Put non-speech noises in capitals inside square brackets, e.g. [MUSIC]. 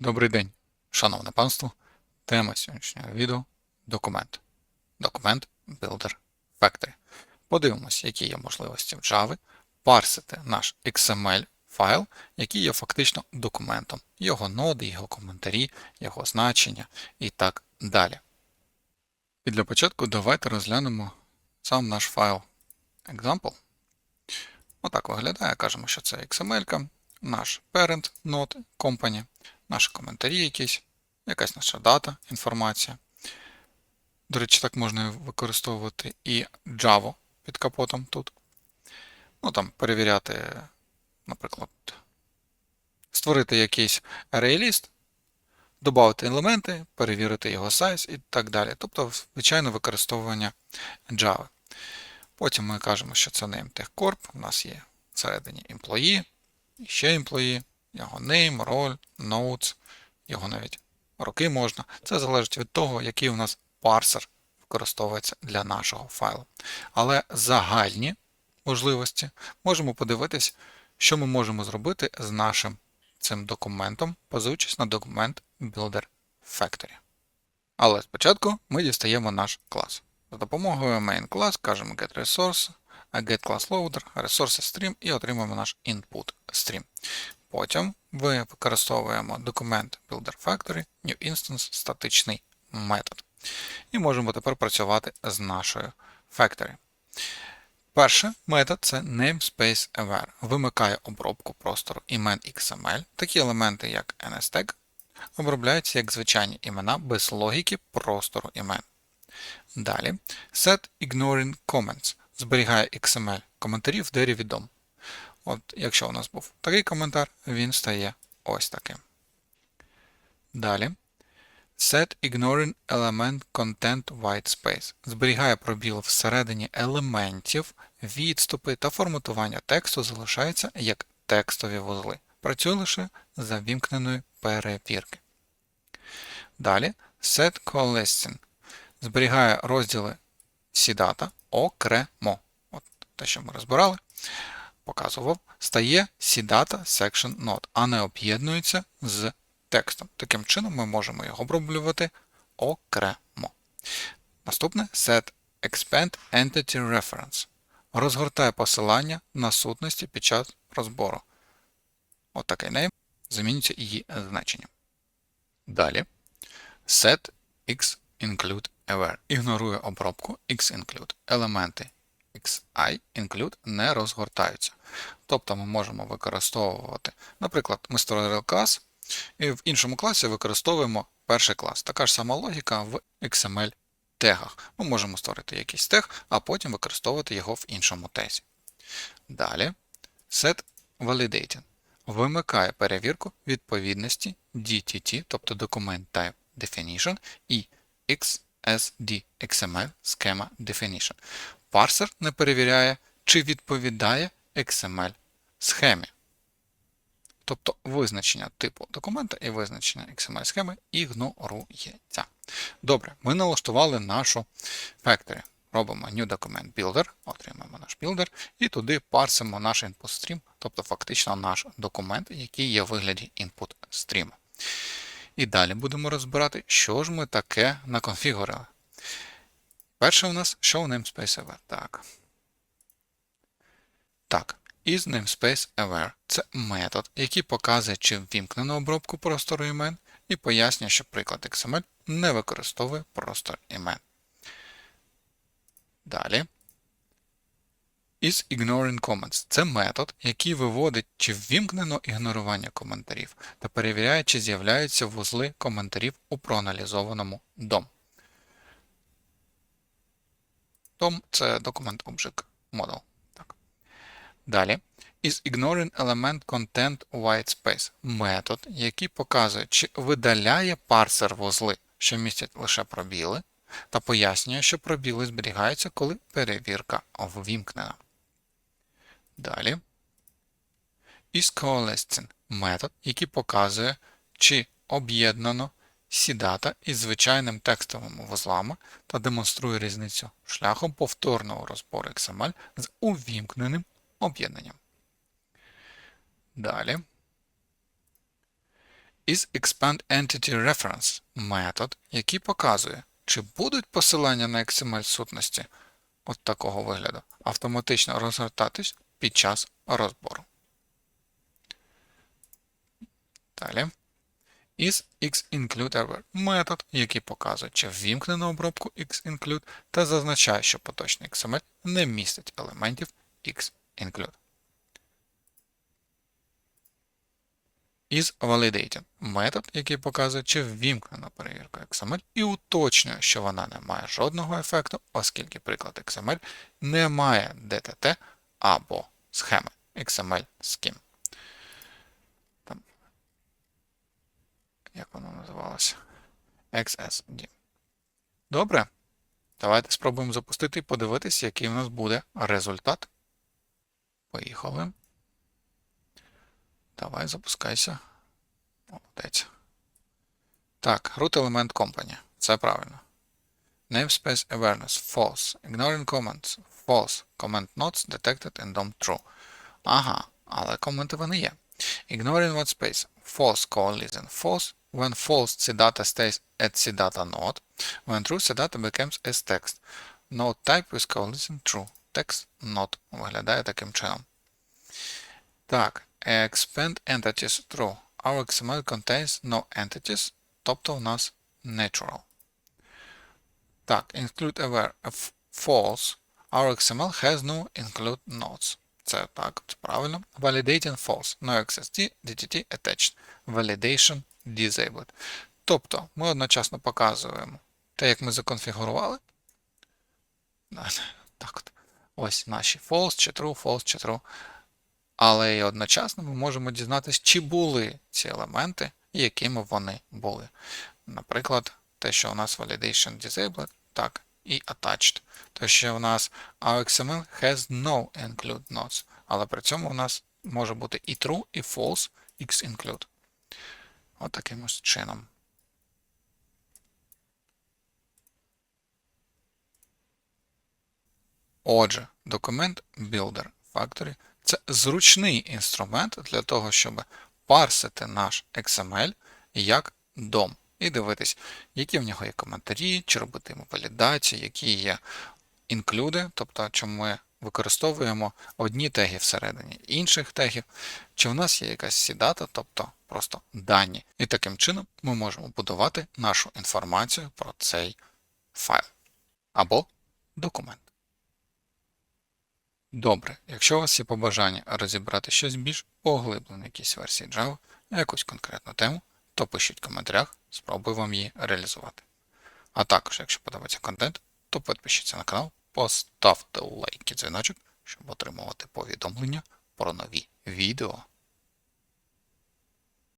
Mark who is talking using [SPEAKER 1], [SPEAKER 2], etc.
[SPEAKER 1] Добрий день, шановне панство. Тема сьогоднішнього відео документ. Документ Builder Factory. Подивимось, які є можливості в Java парсити наш XML файл, який є фактично документом, його ноди, його коментарі, його значення і так далі. І для початку давайте розглянемо сам наш файл example. Отак виглядає. Кажемо, що це XML, наш parent node company, наші коментарі якісь, якась наша дата, інформація. До речі, так можна використовувати і Java під капотом тут. Ну там перевіряти, наприклад, створити якийсь array-ліст, додати елементи, перевірити його size і так далі. Тобто, звичайно, використовування Java. Потім ми кажемо, що це name TechCorp, у нас є всередині employee, ще employee, його name, роль, notes, його навіть роки можна. Це залежить від того, який у нас парсер використовується для нашого файлу. Але загальні можливості можемо подивитись, що ми можемо зробити з нашим цим документом, базуючись на документ Builder Factory. Але спочатку ми дістаємо наш клас. За допомогою main class кажемо getResource, getClassLoader, ResourceStream і отримуємо наш input stream. Потім ми використовуємо документ Builder Factory, New Instance, статичний метод. І можемо тепер працювати з нашою Factory. Перший метод це namespace aware. Вимикає обробку простору імен XML. Такі елементи, як NSTag, обробляються як звичайні імена без логіки простору імен. Далі set ignoring comments зберігає XML коментарів в дереві DOM. От, Якщо у нас був такий коментар, він стає ось таким. Далі. Set ignoring element content white space. Зберігає пробіл всередині елементів, відступи та форматування тексту залишаються як текстові вузли. Працює лише за вімкненої перевірки. Далі set coalescing. Зберігає розділи CData окремо. От Те, що ми розбирали показував, стає CData Section Node, а не об'єднується з текстом. Таким чином ми можемо його оброблювати окремо. Наступне set Expand Entity Reference. Розгортає посилання на сутності під час розбору. Отакий name замінюється її значенням. Далі set X include aware. Ігнорує обробку X-include. Елементи XI include не розгортаються. Тобто ми можемо використовувати, наприклад, ми створили клас, і в іншому класі використовуємо перший клас. Така ж сама логіка в XML тегах. Ми можемо створити якийсь тег, а потім використовувати його в іншому тезі. Далі set validating вимикає перевірку відповідності DTT, тобто Document Type Definition, і XSD XML Schema Definition парсер не перевіряє, чи відповідає XML схемі. Тобто визначення типу документа і визначення XML схеми ігнорується. Добре, ми налаштували нашу Factory. Робимо New Document Builder, отримаємо наш builder, і туди парсимо наш input stream, тобто фактично наш документ, який є в вигляді input стріму. І далі будемо розбирати, що ж ми таке наконфігурили. Перше у нас show namespace aware. Так. Так, is namespace aware це метод, який показує, чи ввімкнено обробку простору імен, і пояснює, що приклад XML не використовує простор імен. Далі. Is ignoring comments це метод, який виводить, чи ввімкнено ігнорування коментарів та перевіряє, чи з'являються вузли коментарів у проаналізованому DOM. DOM це Document Object Model. Так. Далі. Is ignoring element content white space метод, який показує, чи видаляє парсер вузли, що містять лише пробіли, та пояснює, що пробіли зберігаються, коли перевірка ввімкнена. Далі. Is coalescing метод, який показує, чи об'єднано сідата із звичайним текстовими вузлами та демонструє різницю шляхом повторного розбору XML з увімкненим об'єднанням. Далі. is expand entity reference метод, який показує, чи будуть посилання на XML сутності от такого вигляду автоматично розгортатись під час розбору. Далі. Is xIncludeEver метод, який показує, чи ввімкнено обробку xInclude та зазначає, що поточний XML не містить елементів xInclude. Is validating метод, який показує, чи ввімкнена перевірка XML і уточнює, що вона не має жодного ефекту, оскільки приклад XML не має DTT або схеми XML Scheme. Там, як воно називалося? XSD. Добре. Давайте спробуємо запустити і подивитись, який у нас буде результат. Поїхали. Давай запускайся. Молодець. Так, root element company. Це правильно. Namespace awareness false. Ignoring comments false. Comment nots detected and DOM true. Ага, але коменти вони є. Ignoring what space. False call listen false. When false, CData stays at CData node. When true, CData becomes as text. Node type with call listen true. Text not виглядає таким чином. Так, expand entities true. Our XML contains no entities, тобто у нас natural. Так, include aware of false. Our XML has no include nodes. Це так, це правильно. Validating false. No XSD, DTT attached. Validation disabled. Тобто ми одночасно показуємо те, як ми законфігурували. [LAUGHS] Так от. Ось наші false чи true, false чи true. Але і одночасно ми можемо дізнатися, чи були ці елементи, і якими вони були. Наприклад, те, що у нас validation disabled, так, і attached. Те, що у нас our XML has no include nodes, але при цьому у нас може бути і true, і false x-include. От таким ось чином. Отже, документ Builder Factory це зручний інструмент для того, щоб парсити наш XML як DOM. І дивитись, які в нього є коментарі, чи робити йому валідацію, які є інклюди, тобто чому ми використовуємо одні теги всередині інших тегів, чи в нас є якась сідата, тобто просто дані. І таким чином ми можемо будувати нашу інформацію про цей файл або документ. Добре, якщо у вас є побажання розібрати щось більш поглиблено в якійсь версії Java, якусь конкретну тему, то пишіть в коментарях, спробую вам її реалізувати. А також, якщо подобається контент, то підпишіться на канал, поставте лайк і дзвіночок, щоб отримувати повідомлення про нові відео.